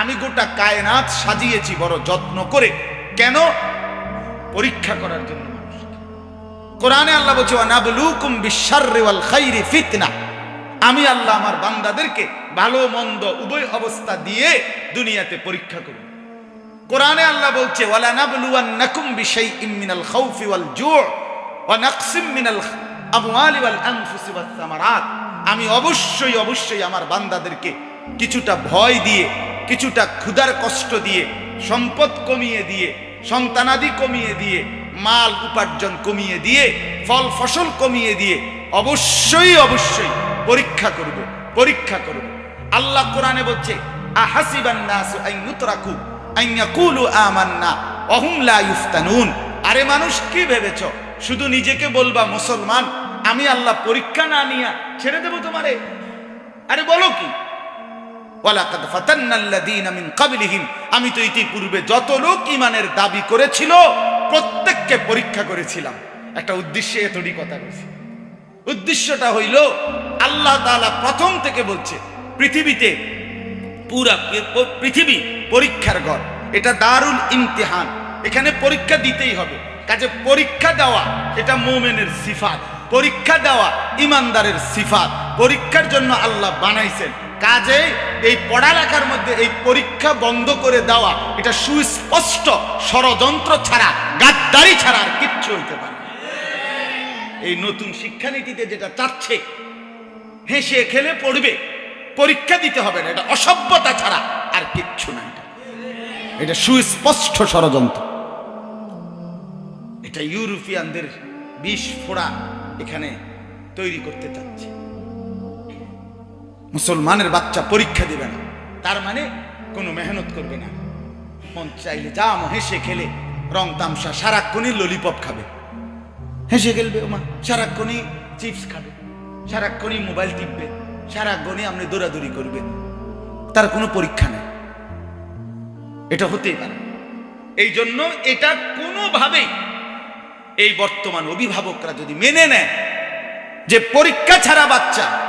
আমি গোটা কায়নাত সাজিয়েছি বড় যত্ন করে। কেন? পরীক্ষা করার জন্য কোরআনে আল্লাহ বলছে, ওয়ানাবলুকুম বিশাররি ওয়াল খাইরি ফিতনা। আমি আল্লাহ আমার বান্দাদেরকে ভালো, মন্দ, উভয় অবস্থা দিয়ে দুনিয়াতে পরীক্ষা করব কোরআনে আল্লাহ বলছে ওয়ালা নাবলুয়ান্নাকুম বিশাইইম মিনাল খাউফি ওয়াল জু' ওয়া নাকসিম মিনাল আমওয়ালি ওয়াল আনফুসি ওয়াস আমি অবশ্যই অবশ্যই আমার বান্দাদেরকে কিছুটা ভয় দিয়ে কিছুটা ক্ষুধার কষ্ট দিয়ে, সম্পদ কমিয়ে দিয়ে, সন্তানাদি কমিয়ে দিয়ে, মাল উপার্জন কমিয়ে দিয়ে, ফল ফসল কমিয়ে দিয়ে, অবশ্যই অবশ্যই পরীক্ষা করব পরীক্ষা করব। আল্লাহ কোরআনে বলছে, আহাসিবান নাসু আন ইউতরাকু আন ইয়াকুলু আমান্না ওয়া হুম লা ইফতানুন। আরে মানুষ, কি ভেবেছ? শুধু নিজেকে বলবা মুসলমান, আমি আল্লাহ পরীক্ষা না নিয়া ছেড়ে দেব তোমারে? আরে বলো কি? ওয়ালাকাদ ফাতান্নাল্লাযীনা মিন ক্বাবলিহিম আমি তো ইতিপূর্বে যত লোক ঈমানের দাবি করেছিল, প্রত্যেককে পরীক্ষা করেছিলাম। একটা উদ্দেশ্যে এতটি কথা বলছি। উদ্দেশ্যটা হইল, আল্লাহ তাআলা প্রথম থেকে বলছে, পৃথিবীতে পুরা পৃথিবী পরীক্ষার ঘর। এটা দারুল ইমতিহান। এখানে পরীক্ষা দিতেই হবে। কাজে পরীক্ষা দেওয়া, এটা মোমেনের সিফাত। পরীক্ষা দেওয়া ইমানদারের সিফাত। পরীক্ষার জন্য আল্লাহ বানাইছেন। কাজে এই পড়ালেখার মধ্যে এই পরীক্ষা বন্ধ করে দেওয়া, এটা সুস্পষ্ট ষড়যন্ত্র ছাড়া, গাদ্দারি ছাড়া আর কিচ্ছু হইতে পারে এই নতুন শিক্ষানীতিতে যেটা চাচ্ছে, হেসে খেলে পড়বে, পরীক্ষা দিতে হবে না, এটা অসভ্যতা ছাড়া আর কিচ্ছু না এটা। এটা সুস্পষ্ট ষড়যন্ত্র। এটা ইউরোপিয়ানদের বিষ ফোড়া এখানে তৈরি করতে চাচ্ছে। মুসলমানের বাচ্চা পরীক্ষা দেবে না। তার মানে কোনো মেহনত করবে না। মন চাইলে যা হেসে খেলে। রং তামসা, সারাক্ষণই ললিপপ খাবে। হেসে খেলবে ওমা, সারাক্ষণই চিপস খাবে। সারাক্ষণই মোবাইল টিপবে। সারাক্ষণই আপনি দৌড়াদৌড়ি করবে। তার কোনো পরীক্ষা নেই। এটা হতেই পারে। এই জন্য এটা কোনোভাবেই এই বর্তমান অভিভাবকরা যদি মেনে নেয় যে পরীক্ষা ছাড়া বাচ্চা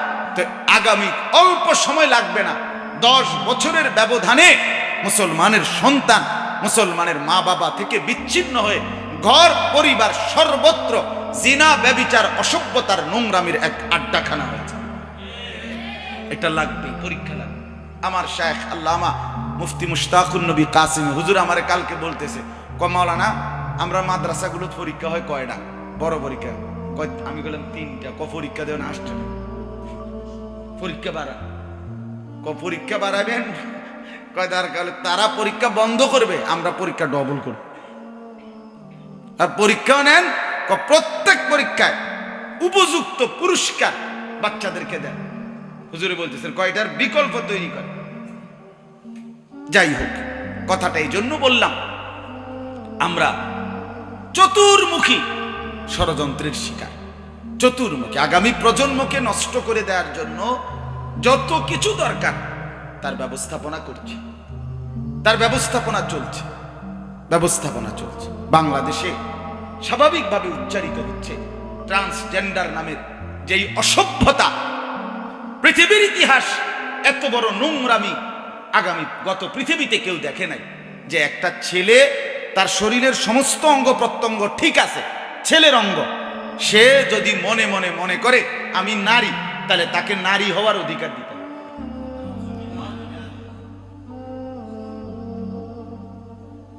আগামী অল্প সময় লাগবে না। দশ বছরের ব্যবধানে মুসলমানের সন্তান মুসলমানের মা বাবা থেকে বিচ্ছিন্ন হয়ে ঘর, পরিবার, সর্বত্র জিনা, ব্যবিচার, অসভ্যতার নোংরামির এক আড্ডাখানা হয়েছে। এটা লাগবে, পরীক্ষা লাগবে। আমার শেখ আল্লামা মুফতি মুশতাকুন নবী কাসিম, হুজুর আমারে কালকে বলতেছে কমাওলানা আমরা মাদ্রাসাগুলো পরীক্ষা হয় কয়টা? বড় পরীক্ষা। আমি বললাম, তিনটা। ক পরীক্ষা দেবেন আসছে পরীক্ষা বাড়া পরীক্ষা বাড়াবেন? কয় তার কালে তারা পরীক্ষা বন্ধ করবে, আমরা পরীক্ষা ডবল করব। আর পরীক্ষাও নেন প্রত্যেক পরীক্ষায় উপযুক্ত পুরস্কার বাচ্চাদেরকে দেন। হুজুরে বলতেছেন, কয়টার বিকল্প তৈরি করে যাই হোক, কথাটা এই জন্য বললাম, আমরা চতুর্মুখী ষড়যন্ত্রের শিকার। চতুর্মুখী, আগামী প্রজন্মকে নষ্ট করে দেওয়ার জন্য যত কিছু দরকার, তার ব্যবস্থাপনা করছে। তার ব্যবস্থাপনা চলছে। ব্যবস্থাপনা চলছে। বাংলাদেশে স্বাভাবিকভাবে উচ্চারিত হচ্ছে ট্রান্সজেন্ডার নামের যেই অসভ্যতা, পৃথিবীর ইতিহাস এত বড় নোংরামি আগামী গত পৃথিবীতে কেউ দেখে নাই যে একটা ছেলে তার শরীরের সমস্ত অঙ্গ প্রত্যঙ্গ ঠিক আছে, ছেলের অঙ্গ। সে যদি মনে মনে মনে করে, আমি নারী, তাহলে তাকে নারী হওয়ার অধিকার দিতে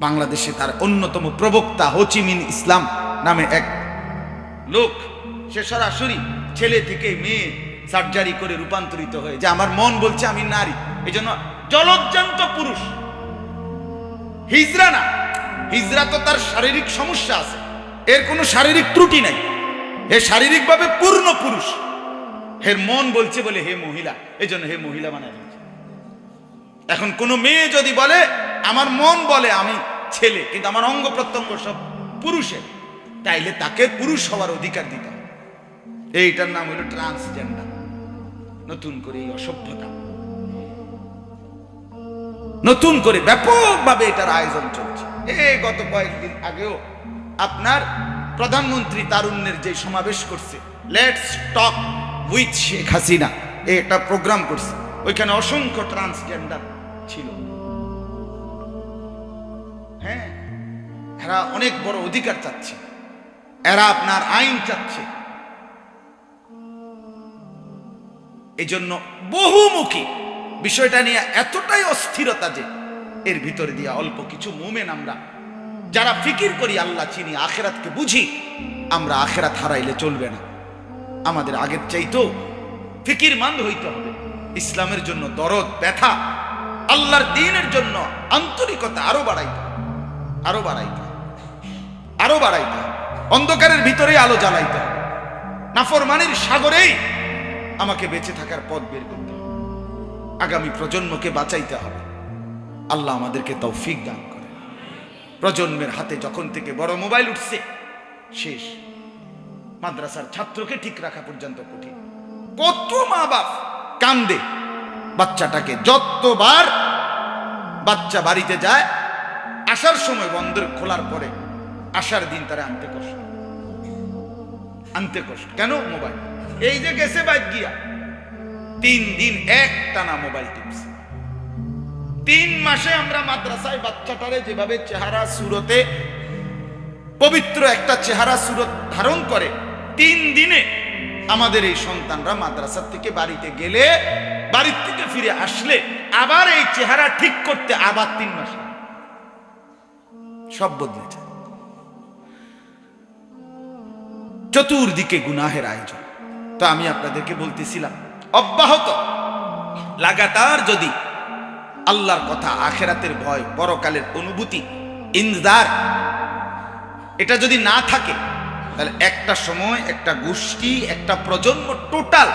বাংলাদেশে তার অন্যতম প্রবক্তা হোচিমিন ইসলাম নামে এক লোক, সে সরাসরি ছেলে থেকে মেয়ে সার্জারি করে রূপান্তরিত হয়ে যে আমার মন বলছে, আমি নারী। এই জন্য জলজ্জান্ত পুরুষ। হিজরা না, হিজরা তো তার শারীরিক সমস্যা আছে। এর কোনো শারীরিক ত্রুটি নাই। হে শারীরিকভাবে পূর্ণ পুরুষ। হের মন বলছে বলে হে মহিলা এই জন্য হে মহিলা বানায় এখন কোনো মেয়ে যদি বলে, আমার মন বলে আমি ছেলে, কিন্তু আমার অঙ্গ প্রত্যঙ্গ সব পুরুষের, তাইলে তাকে পুরুষ হওয়ার অধিকার দিতে হবে। এইটার নাম হলো ট্রান্সজেন্ডার। নতুন করে এই অসভ্যতা। নতুন করে ব্যাপকভাবে এটার আয়োজন চলছে। এ গত কয়েকদিন আগেও আপনার প্রধানমন্ত্রী তারুণ্যের যে সমাবেশ করছে let's talk with Sheikh Hasina এই একটা প্রোগ্রাম করছে। ওইখানে অসংখ্য ট্রান্সজেন্ডার ছিল। হ্যাঁ এরা অনেক বড় অধিকার চাচ্ছে। এরা আপনার আইন চাচ্ছে। এই জন্য বহুমুখী। বিষয়টা নিয়ে এতটাই অস্থিরতা যে এর ভিতরে দিয়ে অল্প কিছু মুমেন আমরা যারা ফিকির করি আল্লাহ চিনি, আখেরাতকে বুঝি, আমরা আখেরাত হারাইলে চলবে না। আমাদের আগের চাইতেও ফিকির মান্দ হইতে হবে। ইসলামের জন্য দরদ, ব্যথা, আল্লাহর দিনের জন্য আন্তরিকতা আরও বাড়াইতে আরও বাড়াইতে আরও বাড়াইতে অন্ধকারের ভিতরে আলো জ্বালাইতে হবে। নাফরমানির সাগরেই আমাকে বেঁচে থাকার পথ বের করতে হবে। আগামী প্রজন্মকে বাঁচাইতে হবে। আল্লাহ আমাদেরকে তৌফিক দান প্রজন্মের হাতে যখন থেকে বড় মোবাইল উঠছে, শেষ। মাদ্রাসার ছাত্রকে ঠিক রাখা পর্যন্ত কঠিন। কত মা বাপ কান্দে, বাচ্চাটাকে যতবার বাচ্চা বাড়িতে যায়, আসার সময় বন্দর খোলার পরে আসার দিন তারা আনতে কষ্ট। আনতে কষ্ট। কেন? মোবাইল। এই যে গেছে বাইক গিয়া। তিন দিন এক টানা মোবাইল টিপছে। তিন মাসে আমরা মাদ্রাসায় বাচ্চাটারে যেভাবে চেহারা সুরতে, পবিত্র একটা চেহারা সুরত ধারণ করে, তিন দিনে আমাদের এই সন্তানরা মাদ্রাসার থেকে বাড়িতে গেলে, বাড়ির থেকে ফিরে আসলে, আবার এই চেহারা ঠিক করতে আবার তিন মাস। সব বদলে চতুর্দিকে গুনাহের আয়োজন। তো আমি আপনাদেরকে বলতেছিলাম, অব্যাহত, লাগাতার যদি আল্লাহর কথা, আখেরাতের ভয়, পরকালের অনুভূতি, ইনজার, এটা যদি না থাকে, তাহলে একটা সময়, একটা গোষ্ঠী, একটা প্রজন্ম টোটাল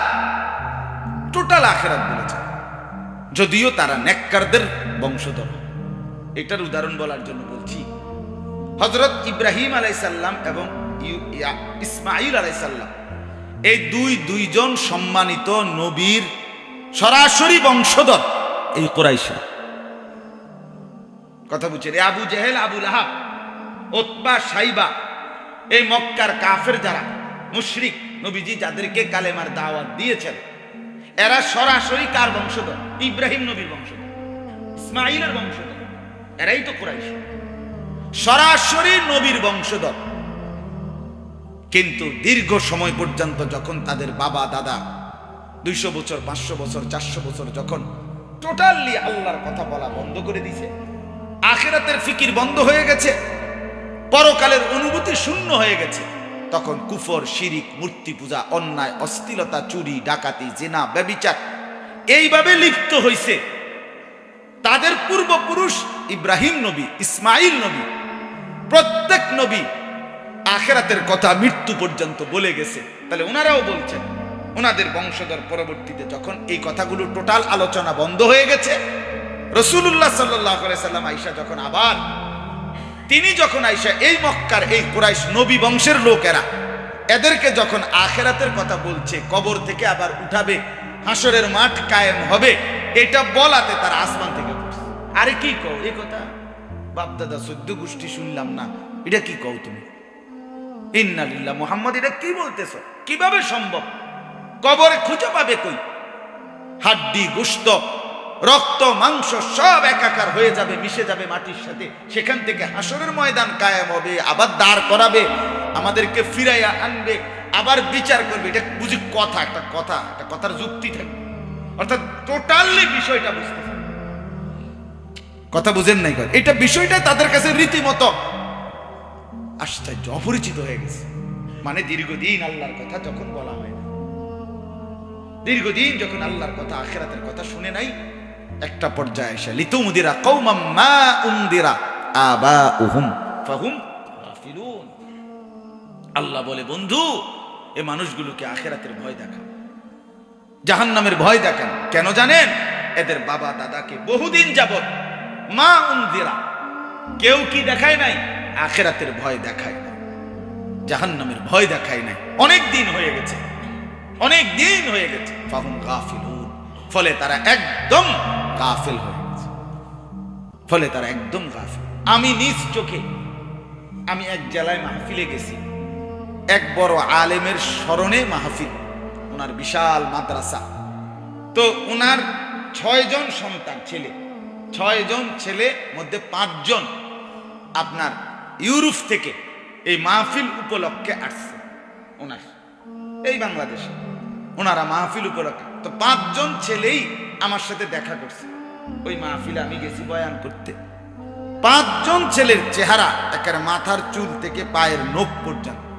টোটাল আখেরাত বলে যায়। যদিও তারা নেককারদের বংশধর। এটার উদাহরণ বলার জন্য বলছি হজরত ইব্রাহিম আলাইসাল্লাম এবং ইসমাইল আলাইসাল্লাম এই দুই, দুইজন সম্মানিত নবীর সরাসরি বংশধর। এই কোরাইশা কথা বুঝছেন? আবু জেহেল আবুল আহাব ওতবা সাইবা, এই মক্কার কাফের যারা, মুশরিক নবীজি যাদেরকে কালেমার দাওয়াত দিয়েছেন, এরা সরাসরি কার বংশধর? ইব্রাহিম নবীর বংশধর ইসমাইলের বংশধর। এরাই তো কোরাইশ। সরাসরি নবীর বংশধর। কিন্তু দীর্ঘ সময় পর্যন্ত যখন তাদের বাবা, দাদা, দুইশো বছর, পাঁচশো বছর, চারশো বছর যখন টোটালি আল্লাহর কথা বলা বন্ধ করে দিছে। আখেরাতের ফিকির বন্ধ হয়ে গেছে। পরকালের অনুভূতি শূন্য হয়ে গেছে। তখন কুফর, শিরিক, মূর্তি পূজা, অন্যায় অস্থিলতা চুরি, ডাকাতি, জেনা, ব্যবিচার এইভাবে লিপ্ত হইছে। তাদের পূর্বপুরুষ ইব্রাহিম নবী, ইসমাইল নবী, প্রত্যেক নবী আখেরাতের কথা মৃত্যু পর্যন্ত বলে গেছে। তাহলে ওনারাও বলছেন ওনাদের বংশধর পরবর্তীতে যখন এই কথাগুলো টোটাল আলোচনা বন্ধ হয়ে গেছে রসুল্লাহ সাল্লাহ সাল্লাম আইসা যখন আবার, তিনি যখন আইসা এই মক্কার এই কুরাইশ নবী বংশের লোকেরা, এদেরকে যখন আখেরাতের কথা বলছে, কবর থেকে আবার উঠাবে, হাসরের মাঠ কায়েম হবে, এটা বলাতে তার আসমান থেকে। আরে কি কও এই কথা? বাপদাদা, সদ্য গোষ্ঠী শুনলাম না, এটা কি কও তুমি? ইন্নালিল্লাহ মোহাম্মদ, এটা কি বলতেছ? কীভাবে সম্ভব? কবরে খুঁজে পাবে কই? হাড্ডি, গুস্ত, রক্ত, মাংস সব একাকার হয়ে যাবে, মিশে যাবে মাটির সাথে। সেখান থেকে হাসরের ময়দান কায়েম হবে, আবার দাঁড় করাবে, আমাদেরকে ফিরাইয়া আনবে, আবার বিচার করবে। এটা বুঝি কথা, একটা কথা, একটা কথার যুক্তি থাকবে। অর্থাৎ টোটালি বিষয়টা বুঝতে কথা বুঝেন নাই এটা বিষয়টা তাদের কাছে রীতিমতো আশ্চর্য, অপরিচিত হয়ে গেছে। মানে দীর্ঘদিন আল্লাহর কথা যখন বলা দীর্ঘদিন যখন আল্লাহর কথা, আখেরাতের কথা শুনে নাই, একটা পর্যায়ে এসে, লিতুমদিরা কৌমাম মা উমদিরা আবা উহুম ফাহুম আল্লাহ বলে, বন্ধু, এ মানুষগুলোকে আখেরাতের ভয় দেখান। জাহান্নামের ভয় দেখান। কেন জানেন? এদের বাবা দাদাকে বহুদিন যাবত মা উমদিরা কেউ কি দেখায় নাই? আখেরাতের ভয় দেখায় নাই। জাহান্নামের ভয় দেখায় নাই। অনেক দিন হয়ে গেছে। অনেক দিন হয়ে গেছে। ফাহুম গাফিলুন। ফলে তারা একদম গাফিল হয়ে গেছে। ফলে তারা একদম গাফিল। আমি নিজ চোখে আমি এক জেলায় মাহফিলে গেছি। এক বড় আলেমের স্মরণে মাহফিল ওনার বিশাল মাদ্রাসা। তো ওনার ছয় জন সন্তান ছেলে। ছয় জন ছেলে মধ্যে পাঁচজন আপনার ইউরোপ থেকে এই মাহফিল উপলক্ষে আসছে ওনার। এই বাংলাদেশে। ওনারা মাহফিল উপলক্ষে। তো পাঁচজন ছেলেই আমার সাথে দেখা করছে। ওই মাহফিলে আমি গেছি বয়ান করতে। পাঁচজন ছেলের চেহারা একের মাথার চুল থেকে পায়ের নখ পর্যন্ত।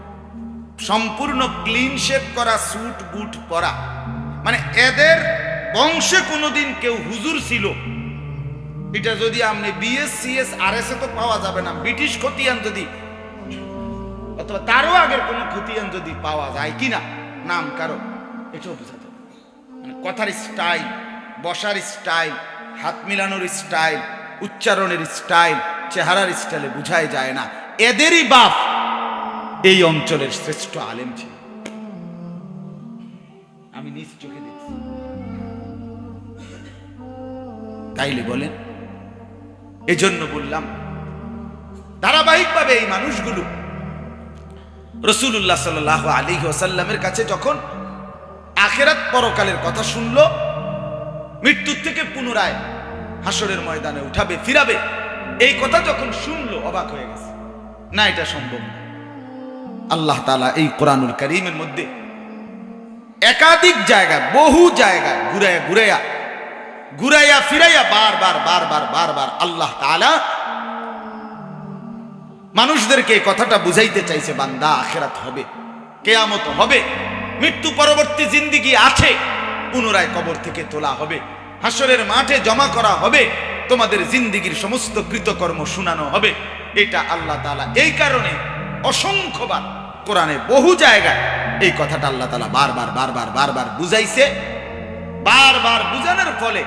সম্পূর্ণ ক্লিন শেপ করা স্যুট বুট পরা। মানে এদের বংশে কোনোদিন কেউ হুজুর ছিল। এটা যদি আপনি বিএস সিএস আর এস তো পাওয়া যাবে না। ব্রিটিশ খতিয়ান যদি অথবা তারও আগের কোনো খতিয়ান যদি পাওয়া যায় কিনা? নাম কারও? এটাও বোঝা যাবে মানে কথার স্টাইল বসার স্টাইল হাত মিলানোর স্টাইল উচ্চারণের স্টাইল চেহারার স্টাইলে বুঝাই যায় না। এদেরই বাপ এই অঞ্চলের শ্রেষ্ঠ আলেম ছিল। আমি নিজ চোখে দেখছি। তাইলে বলেন, এজন্য বললাম, ধারাবাহিকভাবে এই মানুষগুলো রসুল্লাহ সাল আলী ওসাল্লামের কাছে যখন আখেরাত পরকালের কথা শুনল, মৃত্যুর থেকে পুনরায় হাসরের ময়দানে উঠাবে, ফিরাবে। এই কথা যখন শুনলো, অবাক হয়ে গেছে। না, এটা সম্ভব না। আল্লাহ তালা এই কোরআনুল করিমের মধ্যে একাধিক জায়গায় বহু জায়গায় ঘুরাইয়া ঘুরাইয়া ঘুরাইয়া ফিরাইয়া বারবার বারবার বারবার আল্লাহ তালা মানুষদেরকে এই কথাটা বুঝাইতে চাইছে, বান্দা আখেরাত হবে, কেয়ামত হবে। মৃত্যু পরবর্তী জিন্দিগি আছে, পুনরায় কবর থেকে তোলা হবে, হাসরের মাঠে জমা করা হবে, তোমাদের জিন্দিগির সমস্ত কৃতকর্ম শোনানো হবে। এটা আল্লাহ তালা এই কারণে অসংখ্যবার কোরআনে বহু জায়গায় এই কথাটা আল্লাহ তালা বারবার বারবার বারবার বুঝাইছে। বারবার বুঝানোর ফলে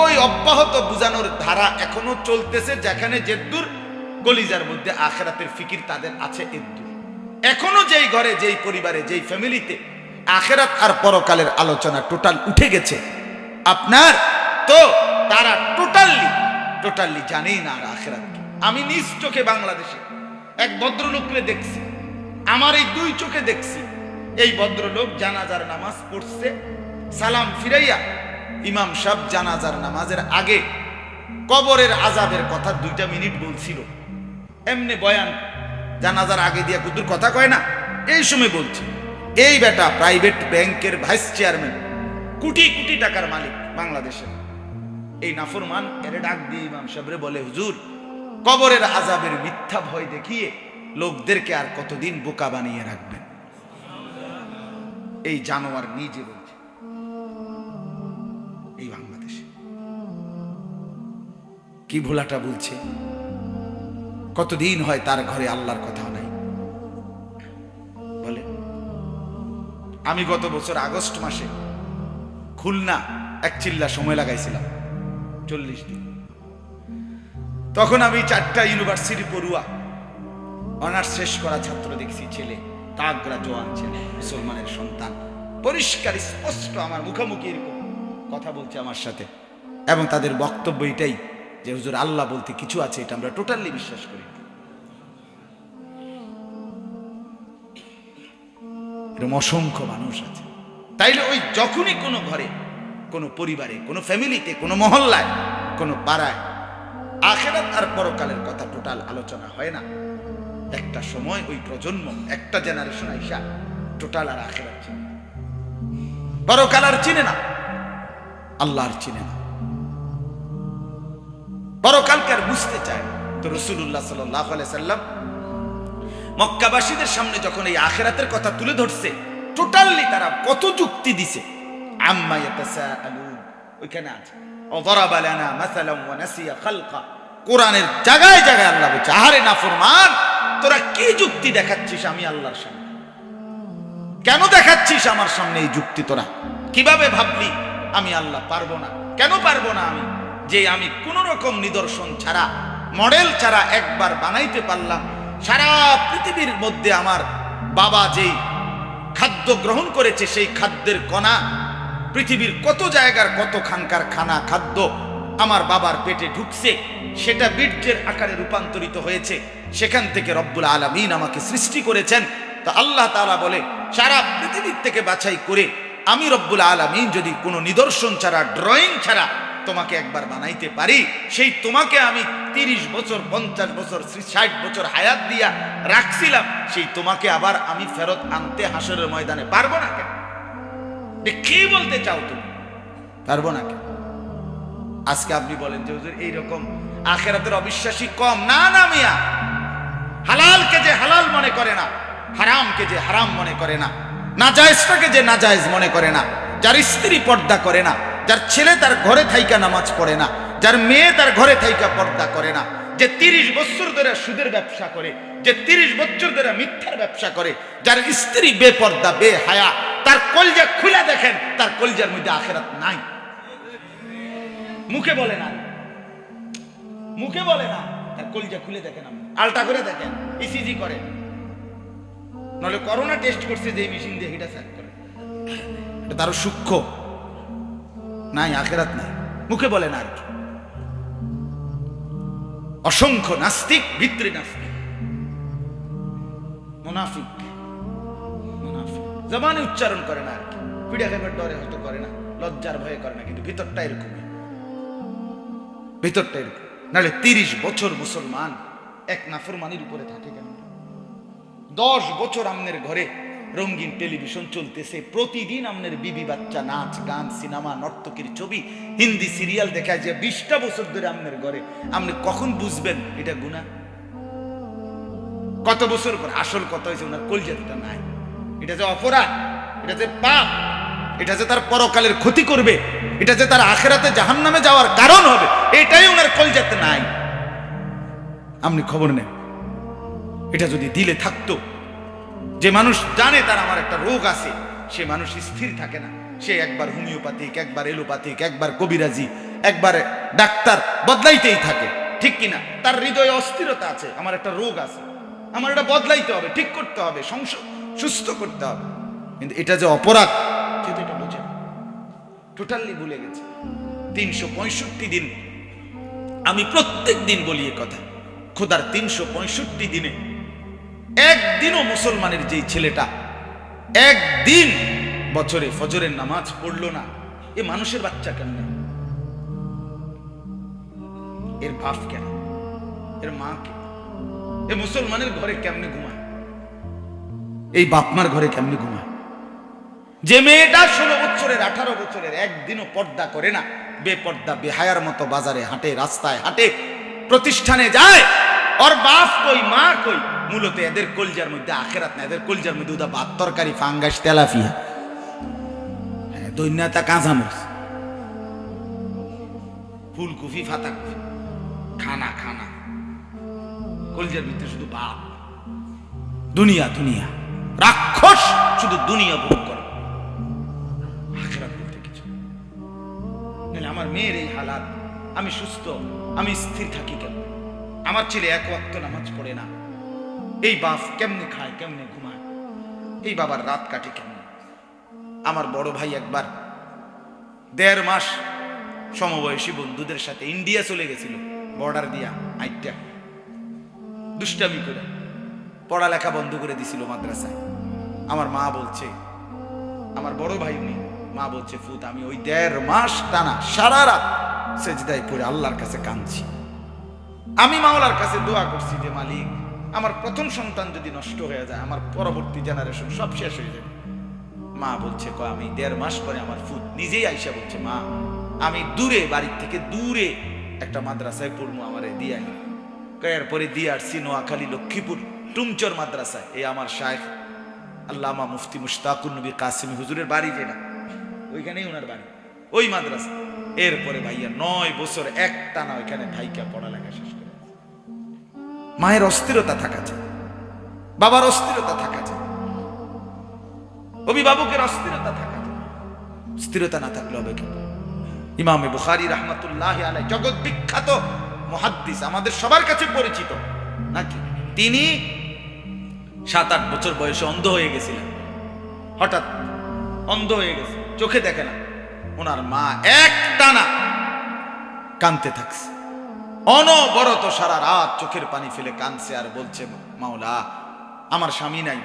ওই অব্যাহত বুঝানোর ধারা এখনও চলতেছে, যেখানে যেদুর গলিজার মধ্যে আখেরাতের ফিকির তাদের আছে এদ্দুর। এখনও যেই ঘরে, যেই পরিবারে, যেই ফ্যামিলিতে আখেরাত আর পরকালের আলোচনা টোটাল উঠে গেছে। আপনার তো তারা টোটালি টোটালি জানেই না আর আখেরাত। আমি নিজ চোখে বাংলাদেশে এক ভদ্রলোককে দেখছি, আমার এই দুই চোখে দেখছি। এই ভদ্রলোক জানাজার নামাজ পড়ছে, সালাম ফিরাইয়া ইমাম সাহেব জানাজার নামাজের আগে কবরের আজাবের কথা দুইটা মিনিট বলছিল। এমনি বয়ান, জানাজার আগে দিয়া কুতুর কথা কয় না, এই সময় বলছি। এই বেটা প্রাইভেট ব্যাংকের ভাইস চেয়ারম্যান কোটি কোটি টাকার মালিক বাংলাদেশের এই নাফরমান, এরে ডাক দিয়ে ইমাম সাহেবরে বলে, হুজুর, কবরের আজাবের মিথ্যা ভয় দেখিয়ে লোকদেরকে আর কতদিন বোকা বানিয়ে রাখবেন? এই জানোয়ার নিজে বলছে, এই বাংলাদেশে। কি ভোলাটা বলছে? কতদিন হয় তার ঘরে আল্লাহর কথা আমি গত বছর আগস্ট মাসে খুলনা এক চিল্লা সময় লাগাইছিলাম, চল্লিশ দিন। তখন আমি চারটা ইউনিভার্সিটি পড়ুয়া, অনার্স শেষ করা ছাত্র দেখছি, ছেলে তাগরা জোয়ান ছেলে, মুসলমানের সন্তান। পরিষ্কার, স্পষ্ট আমার মুখোমুখি এরকম কথা বলছে আমার সাথে। এবং তাদের বক্তব্য এটাই যে, হুজুর, আল্লাহ বলতে কিছু আছে, এটা আমরা টোটালি বিশ্বাস করি না। এরকম অসংখ্য মানুষ আছে। তাইলে ওই যখনই কোনো ঘরে, কোনো পরিবারে, কোনো ফ্যামিলিতে, কোনো মহল্লায়, কোনো পাড়ায়, আখেরাত আর পরকালের কথা টোটাল আলোচনা হয় না। একটা সময় ওই প্রজন্ম, একটা জেনারেশন আইসা টোটাল আর আখেরাত চিনে পরকাল আর চিনে না, আল্লাহ আর চিনে না। পরকালকে আর বুঝতে চায়। তো রসুল্লাহ সাল্লাম মক্কাবাসীদের সামনে যখন এই আখেরাতের কথা তুলে ধরছে টোটালি তারা কত যুক্তি দিছে। আম্মা ইয়াতাসাআলু ওইখানে আছে। অদরাব লানা মাসালাম ওয়া নাসিয়া কোরআনের জায়গায় জায়গায় আল্লাহ বলছে, আহারে নাফরমান, তোরা কি যুক্তি দেখাচ্ছিস আমি আল্লাহর সামনে? কেন দেখাচ্ছিস আমার সামনে এই যুক্তি তোরা? কীভাবে ভাবলি, আমি আল্লাহ পারব না? কেন পারব না আমি? যে আমি কোনো রকম নিদর্শন ছাড়া, মডেল ছাড়া একবার বানাইতে পারলাম সারা পৃথিবীর মধ্যে আমার বাবা যেই খাদ্য গ্রহণ করেছে, সেই খাদ্যের কণা, পৃথিবীর কত জায়গার কত খানকার খানা খাদ্য আমার বাবার পেটে ঢুকছে, সেটা বীর্যের আকারে রূপান্তরিত হয়েছে। সেখান থেকে রব্বুল আলমিন আমাকে সৃষ্টি করেছেন। তা আল্লাহ তাআলা বলে, সারা পৃথিবীর থেকে বাছাই করে আমি রব্বুল আলমিন যদি কোনো নিদর্শন ছাড়া ড্রয়িং ছাড়া তোমাকে একবার বানাইতে পারি, সেই তোমাকে আমি তিরিশ বছর, পঞ্চাশ বছর, ষাট বছর হায়াত দিয়া রাখছিলাম, সেই তোমাকে আবার আমি ফেরত আনতে হাসরের ময়দানে পারব না কেন? কি বলতে চাও তুমি? পারব না কেন? আজকে আপনি বলেন যে, হুজুর, এইরকম আখেরাতের অবিশ্বাসী কম। না না, মিয়া। হালালকে যে হালাল মনে করে না, হারামকে যে হারাম মনে করে না, নাজায়েজটাকে যে নাজায়েজ মনে করে না, যার স্ত্রী পর্দা করে না যার ছেলে তার ঘরে থাইকা নামাজ পড়ে না, যার মেয়ে তার ঘরে থাইকা পর্দা করে না, যে তিরিশ বছর ধরে সুদের ব্যবসা করে, যে তিরিশ বছর ধরে মিথ্যার ব্যবসা করে, যার স্ত্রী বেপর্দা বে হায়া তার কলজা খুলে দেখেন, তার কলজার মধ্যে আখেরাত নাই। মুখে বলে না। মুখে বলে না, তার কলজা খুলে দেখেন আলটা করে দেখেন, ইসিজি করে। নাহলে করোনা টেস্ট করছে যে মেশিন দিয়ে হিটা করে। এটা তারও সূক্ষ্ম। নাই, আখেরাত নাই। মুখে বলে না আর কি। অসংখ্য নাস্তিক, ভিত্রি নাস্তিক। মুনাফিক জবানে উচ্চারণ করে না আর কি। পিড়া খাবার ডরে হয়তো করে না, লজ্জার ভয়ে করে না, কিন্তু ভিতরটা এরকমই ভিতরটা এরকম। নাহলে তিরিশ বছর মুসলমান এক নাফরমানির উপরে থাকে কেন? দশ বছর আমনের ঘরে রঙিন টেলিভিশন চলতেছে। প্রতিদিন আমনের বিবি বাচ্চা, নাচ, গান, সিনেমা, নর্তকীর ছবি, হিন্দি সিরিয়াল দেখায় যে বিশটা বছর ধরে আমনের ঘরে। আপনি কখন বুঝবেন এটা গুণা কত বছর পর? আসল কথা হয়েছে ওনার কলজাতটা নাই। এটা যে অপরাধ, এটা যে পাপ, এটা যে তার পরকালের ক্ষতি করবে, এটা যে তার আখেরাতে জাহান নামে যাওয়ার কারণ হবে, এটাই ওনার কলজাতে নাই। আপনি খবর নেন, এটা যদি দিলে থাকতো যে মানুষ জানে তার আমার একটা রোগ আছে, সে মানুষ স্থির থাকে না। সে একবার হোমিওপ্যাথিক, একবার এলোপ্যাথিক, একবার কবিরাজি, একবার ডাক্তার বদলাইতেই থাকে। ঠিক কিনা তার হৃদয়ে অস্থিরতা আছে, আমার একটা রোগ আছে। আমার এটা বদলাইতে হবে, ঠিক করতে হবে, সংস- সুস্থ করতে হবে। কিন্তু এটা যে অপরাধ, সে তো এটা বোঝে টোটালি ভুলে গেছে। তিনশো পঁয়ষট্টি দিন, আমি প্রত্যেক দিন বলি কথা। খোদার তিনশো পঁয়ষট্টি দিনে একদিনও মুসলমানের যেই ছেলেটা, একদিন বছরে ফজরের নামাজ পড়ল না, এ মানুষের বাচ্চা কেমনে? এর বাপ কেন? এর মা কে? এ মুসলমানের ঘরে কেমনে ঘুমায়? এই বাপমার ঘরে কেমনে ঘুমায়? যে মেয়েটা ষোলো বছরের, আঠারো বছরের একদিনও পর্দা করে না, বেপর্দা, বেহায়ার মতো বাজারে হাঁটে, রাস্তায় হাঁটে, প্রতিষ্ঠানে যায়, ওর বাপ কই, মা কই? মূলত এদের কলজার মধ্যে আখেরাত না, এদের কলজার মধ্যে ওদা ভাত তরকারি, ফাঙ্গাস তেলাফিয়া হ্যাঁ দৈন্যতা কাঁচামরিচ। ফুলকপি ফাতা কফি খানা খানা। কলজার ভিতরে শুধু বাপ দুনিয়া দুনিয়া। রাক্ষস শুধু দুনিয়া ভোগ করে। আখেরাত বলতে কিছু আমার মেয়ের এই হালাত, আমি সুস্থ, আমি স্থির থাকি কেন আমার ছেলে এক ওয়াক্ত নামাজ পড়ে না। এই বাপ কেমনে খায়, কেমনে ঘুমায়? এই বাবার রাত কাটে কেমনে? আমার বড় ভাই একবার দেড় মাস সমবয়সী বন্ধুদের সাথে ইন্ডিয়া চলে গেছিল, বর্ডার দিয়া আইটা দুষ্টামি করে, পড়ালেখা বন্ধ করে দিছিল মাদ্রাসায়। আমার মা বলছে, আমার বড় ভাই উনি, মা বলছে, ফুত, আমি ওই দেড় মাস টানা সারা রাত সেজদায় পড়ে আল্লাহর কাছে কাঁদছি। আমি মাওলার কাছে দোয়া করছি যে, মালিক আমার প্রথম সন্তান যদি নষ্ট হয়ে যায়, আমার পরবর্তী জেনারেশন সব শেষ হয়ে যাবে। মা বলছে, কয়, আমি দেড় মাস পরে আমার ফুত নিজেই আইসা বলছে, মা, আমি দূরে, বাড়ির থেকে দূরে একটা মাদ্রাসায় পড়ব, আমারে দিয়ে আনি কয়ার পরে দিয়ে নোয়াখালী, লক্ষ্মীপুর, টুমচর মাদ্রাসায়। এই আমার শায়েখ আল্লামা মুফতি মুশতাকুর নবী কাসিম হুজুরের বাড়ি যেটা, ওইখানেই ওনার বাড়ি, ওই মাদ্রাসা। এরপরে ভাইয়া নয় বছর এক টানা ওইখানে ভাইকা পড়ালেখা শেষ করে। মায়ের অস্থিরতা থাকা যায় বাবার অস্থিরতা থাকা যায় অভিভাবকের অস্থিরতা থাকা যায় স্থিরতা না থাকলে হবে কেন ইমামে বুখারি রহমতুল্লাহ আলাই জগৎ বিখ্যাত মহাদ্দিস, আমাদের সবার কাছে পরিচিত। নাকি? তিনি সাত আট বছর বয়সে অন্ধ হয়ে গেছিলেন। হঠাৎ অন্ধ হয়ে গেছে। চোখে দেখে না। ওনার মা এক টানা কানতে থাকছে। অনবরত সারা রাত চোখের পানি ফেলে কানছে আর বলছে, মাওলা, আমার স্বামী নাই।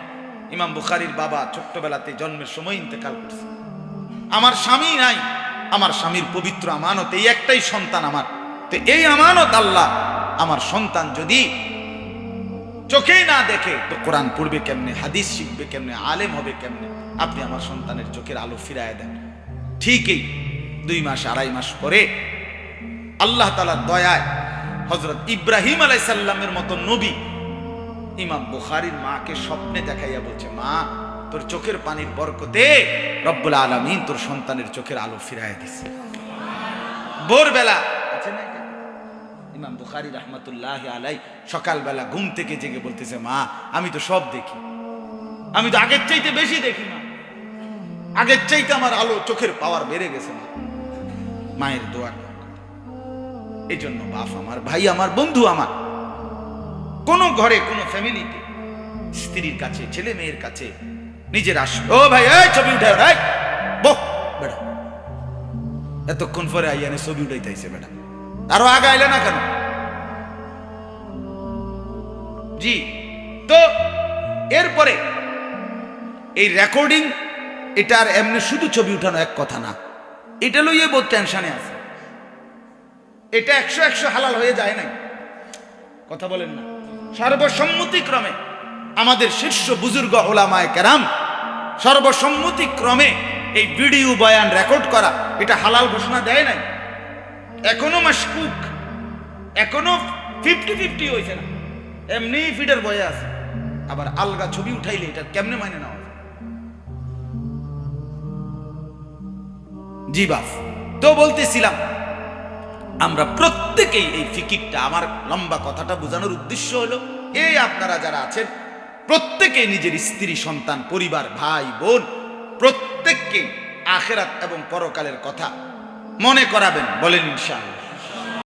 ইমাম বুখারির বাবা ছোট্টবেলাতে জন্মের সময় ইন্তেকাল করছে। আমার স্বামী নাই, আমার স্বামীর পবিত্র আমানত এই একটাই সন্তান আমার। তো এই আমানত আল্লাহ, আমার সন্তান যদি চোখেই না দেখে, তো কোরআন পড়বে কেমনে, হাদিস শিখবে কেমনে, আলেম হবে কেমনে? আপনি আমার সন্তানের চোখের আলো ফিরায় দেন। ঠিকই দুই মাস, আড়াই মাস পরে আল্লাহ তালার দয়ায় হজরত ইব্রাহিম আলাইসাল্লামের মতো নবী। ইমাম বুখারির মাকে স্বপ্নে দেখাইয়া বলছে, মা, তোর চোখের পানির বরকতে রব্বুল আলমিন তোর সন্তানের চোখের আলো ফিরাইয়া দিছে। ভোরবেলা না ইমাম বুখারি রহমতুল্লাহ আলাই সকালবেলা ঘুম থেকে জেগে বলতেছে, মা, আমি তো সব দেখি। আমি তো আগের চাইতে বেশি দেখি, মা। আগের চাইতে আমার আলো চোখের পাওয়ার বেড়ে গেছে, মা। মায়ের দোয়ার এই জন্য বাপ আমার, ভাই আমার, বন্ধু আমার। কোন ঘরে, কোন ফ্যামিলিতে, স্ত্রীর কাছে, ছেলে মেয়ের কাছে, নিজের আস ও ভাই, এই ছবি উঠে রাই বহ বেটা এতক্ষণ পরে আইয়ানে ছবি উঠাইতেছে বেটা আরও আগে আইলে না কেন? জি, তো এরপরে এই রেকর্ডিং এটা আর এমনি শুধু ছবি উঠানো এক কথা না। এটা লইয়ে বহুত টেনশনে আছে। এটা একশো একশো হালাল হয়ে যায় নাই। কথা বলেন না। সর্বসম্মতিক্রমে আমাদের শীর্ষ বুজুর্গ ওলামায় কেরাম, সর্বসম্মতিক্রমে এই ভিডিও বয়ান রেকর্ড করা, এটা হালাল ঘোষণা দেয় নাই। এখনও মাসকুক এখনও ফিফটি ফিফটি হয়েছে না। এমনি ফিডের বয়ে আছে। আবার আলগা ছবি উঠাইলে এটা কেমনে মানে নেওয়া? জি বাপ, তো বলতেছিলাম আমরা প্রত্যেকেই এই ফিকিরটা, আমার লম্বা কথাটা বোঝানোর উদ্দেশ্য হলো এই আপনারা যারা আছেন, প্রত্যেকে নিজের স্ত্রী, সন্তান, পরিবার, ভাই, বোন, প্রত্যেককে আখেরাত এবং পরকালের কথা মনে করাবেন, বলেন ইনশাআল্লাহ।